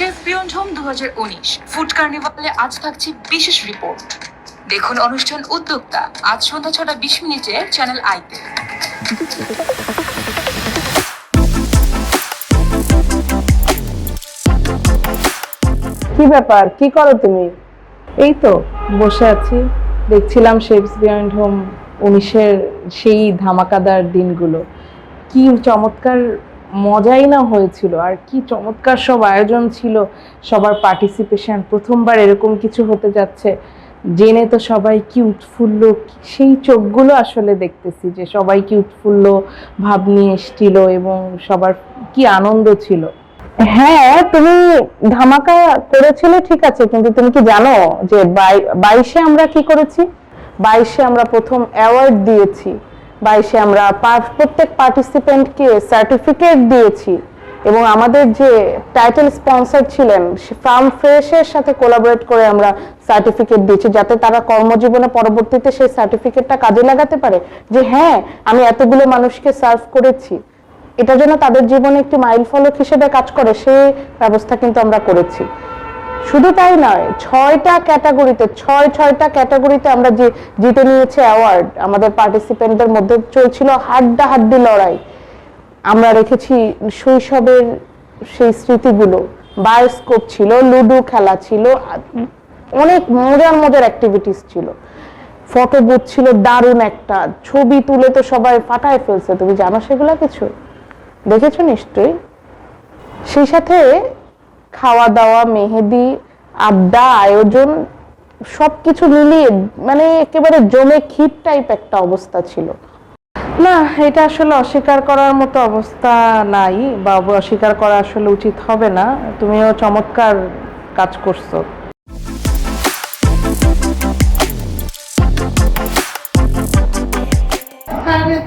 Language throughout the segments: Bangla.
শেফ বিয়ন্ড হোম দু হাজার উনিশ। ফুড কার্নিভালে আজ থাকছে বিশেষ রিপোর্ট। দেখুন অনুষ্ঠান উদ্যোক্তা। আজ সন্ধ্যা ছটা বিশ মিনিটে চ্যানেল আইতে। কি ব্যাপার? কি করো তুমি? এই তো বসে আছি। দেখছিলাম শেপস বিয়ন্ড হোম উনিশের সেই ধামাকাদার দিনগুলো। কি চমৎকার মজাই না হয়েছিল। আর কি চমৎকার সব আয়োজন ছিল, সবার পার্টিসিপেশন প্রথমবার এরকম কিছু হতে যাচ্ছে। জেনে তো সবাই কি উৎফুল্ল সেই চোখগুলো আসলে দেখতেছি যে সবাই কি উৎফুল্ল ভাব নিয়ে এসছিল এবং সবার কি আনন্দ ছিল। হ্যাঁ তুমি ধামাকা করেছিলে ঠিক আছে, কিন্তু তুমি কি জানো যে বাইশে আমরা কি করেছি? বাইশে আমরা প্রথম অ্যাওয়ার্ড দিয়েছি। বাইশে আমরা পার- প্রত্যেক পার্টিসিপেন্টকে সার্টিফিকেট দিয়েছি এবং আমাদের যে টাইটেল স্পন্সর ছিলেন ফার্ম ফ্রেশের সাথে কোলাবোরেট করে আমরা সার্টিফিকেট দিয়েছি যাতে তারা কর্মজীবনে পরবর্তীতে সেই সার্টিফিকেটটা কাজে লাগাতে পারে যে হ্যাঁ আমি এতগুলো মানুষকে সার্ভ করেছি। এটা যেন তাদের জীবনে একটি মাইল ফলক হিসেবে কাজ করে সেই ব্যবস্থা কিন্তু আমরা করেছি। শুধু তাই নয়, ছয়টা ক্যাটাগরিতে, ছয়, ছয়টা ক্যাটাগরিতে আমরা যে জিতে নিয়েছে অ্যাওয়ার্ড আমাদের পার্টিসিপেন্টদের মধ্যে চলছিল হাড্ডা হাড্ডি লড়াই। আমরা রেখেছি শৈশবের সেই স্মৃতিগুলো। বায়োস্কোপ ছিল, লুডো খেলা ছিল অনেক মজার মজার অ্যাক্টিভিটিস ছিল। ফটো বুথ ছিল দারুণ একটা, ছবি তুলে তো সবাই ফাটায় ফেলছে, তুমি জানো সেগুলো কিছু? দেখেছ নিশ্চয়ই? সেই সাথে খাওয়া দাওয়া মেহেদি আড্ডা আয়োজন সবকিছু মিলিয়ে মানে একেবারে জমে ক্ষীর টাইপ একটা অবস্থা ছিল। না এটা আসলে অস্বীকার করার মতো অবস্থা নাই। বা অস্বীকার করা আসলে উচিত হবে না। তুমিও চমৎকার কাজ করছ।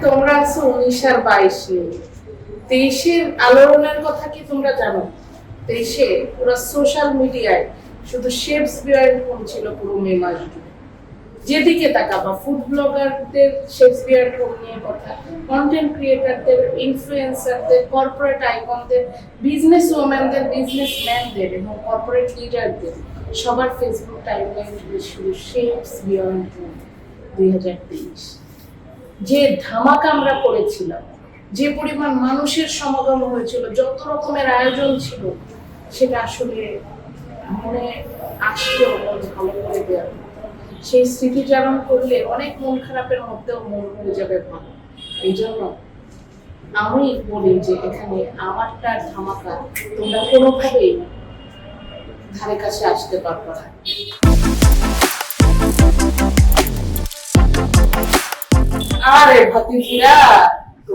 তোমরা আছো উনিশ আর বাইশে। তেইশের আলোড়নের কথা কি তোমরা জানো? তেইশে পুরো সোশ্যাল মিডিয়ায় শুধু শেপস বিয়ার ফোন ছিল পুরো মে মাস জুড়ে। যেদিকে তাকাবা ফুড ব্লগারদের শেপস বিয়ার ফোন নিয়ে কথা কন্টেন্ট ক্রিয়েটারদের ইনফ্লুয়েন্সারদের কর্পোরেট আইকনদের বিজনেস ওম্যানদের বিজনেস ম্যানদের এবং কর্পোরেট লিডারদের সবার ফেসবুক টাইমলাইন শুধু শেপস বিয়ন্ড হোম দুই হাজার তেইশ। যে ধামাকা আমরা করেছিলাম যে পরিমাণ মানুষের সমাগম হয়েছিল, যত রকমের আয়োজন ছিল, সেটা আসলে মনে আসলেও ভালো করে দেওয়ার মতো। সেই স্মৃতিচারণ করলে অনেক মন খারাপের মধ্যেও মন হয়ে যাবে ভালো। এই জন্য আমি বলি যে এখানে আমারটা ধামাকা তোমরা কোনোভাবেই ধারে কাছে আসতে পারবে না। আরে ভাতিজিরা!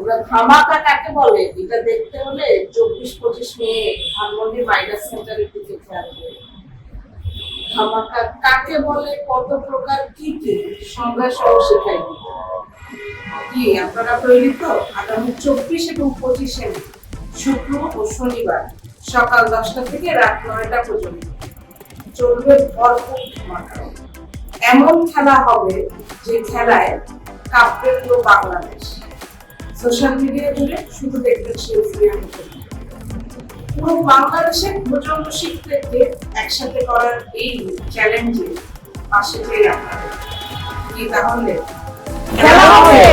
তোমরা ধামাকা কাকে বলে? এটা দেখতে হলে চব্বিশ পঁচিশ মিনিট ধানমন্ডি মাইনাস সেন্টারের দিকে খেয়াল করবে। ধামাকা কাকে বলে? কত প্রকার কি কি? সংজ্ঞা সহ শেখাই কি, আপনারা তৈরি তো? আগামী চব্বিশ এবং পঁচিশে শুক্র ও শনিবার সকাল দশটা থেকে রাত নয়টা পর্যন্ত। চলবে ভরপুর ধামাকা। এমন খেলা হবে যে খেলায় কাঁপবে পুরো বাংলাদেশ। সোশ্যাল মিডিয়া জুড়ে শুধু দেখবেন শিল্পীর পুরো বাংলাদেশের প্রজন্ম শিক্ষকদেরকে একসাথে করার এই চ্যালেঞ্জে পাশে পেয়ে আপনাদের কি তাহলে? খেলা হবে!